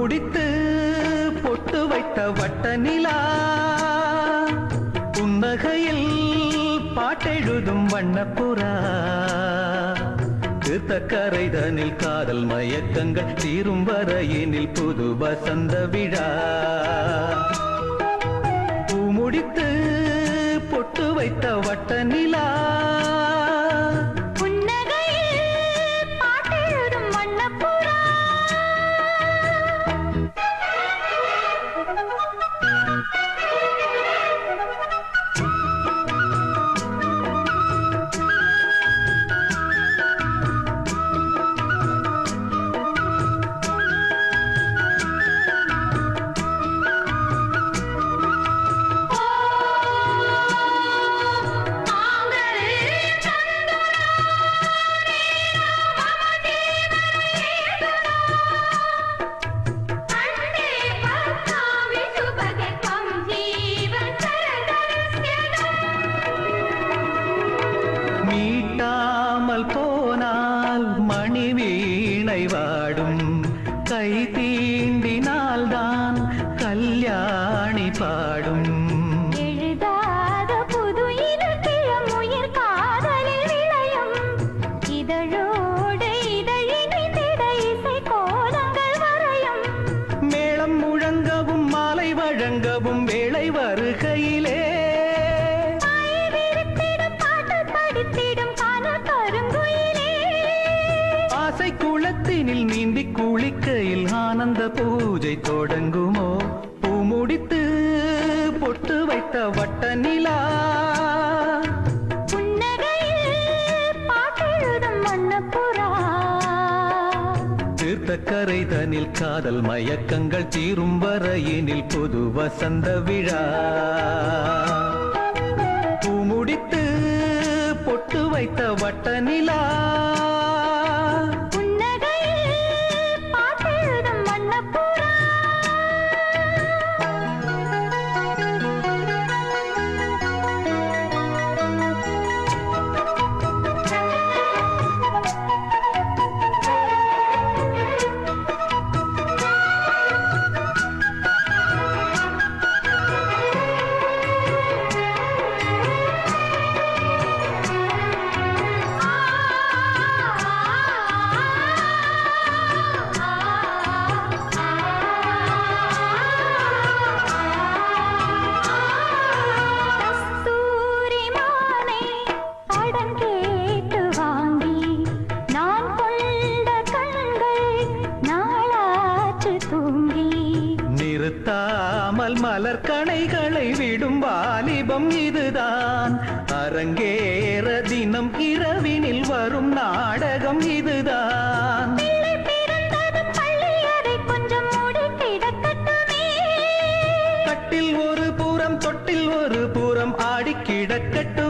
முடித்து பொட்டு வைத்த வட்ட நிலா புன்னகையில் பாட்டெழுதும் வண்ணப்புறா. கரைதனில் காதல் மயக்கங்கள் தீரும் வரையினில் புது வசந்த விழா. பூ முடித்து பொட்டு வைத்த வட்ட நிலா வாடும் கை தீண்டினால்தான் கல்யாணி பாடும். மேளம் முழங்கவும் மாலை வழங்கவும் வேளை வருகையிலே குளத்தினில் நீந்தி குளிக்கையில் ஆனந்த பூஜை தொடங்குமோ? பூ முடித்து பொட்டு வைத்த வட்ட நிலா. புன்னகையில் பாட்டெழுதும் வண்ணப்புறா. தீர்த்தக்கரை தனில் காதல் மயக்கங்கள் தீரும் வரையினில் புது வசந்த விழா. நிறுத்தாமல் மலர் கணைகளை விடும் வாலிபம் இதுதான். அரங்கேற தினம் இரவினில் வரும் நாடகம் இதுதான். கட்டில் ஒரு புறம் தொட்டில் ஒரு புறம் ஆடி கிடக்கட்டுமே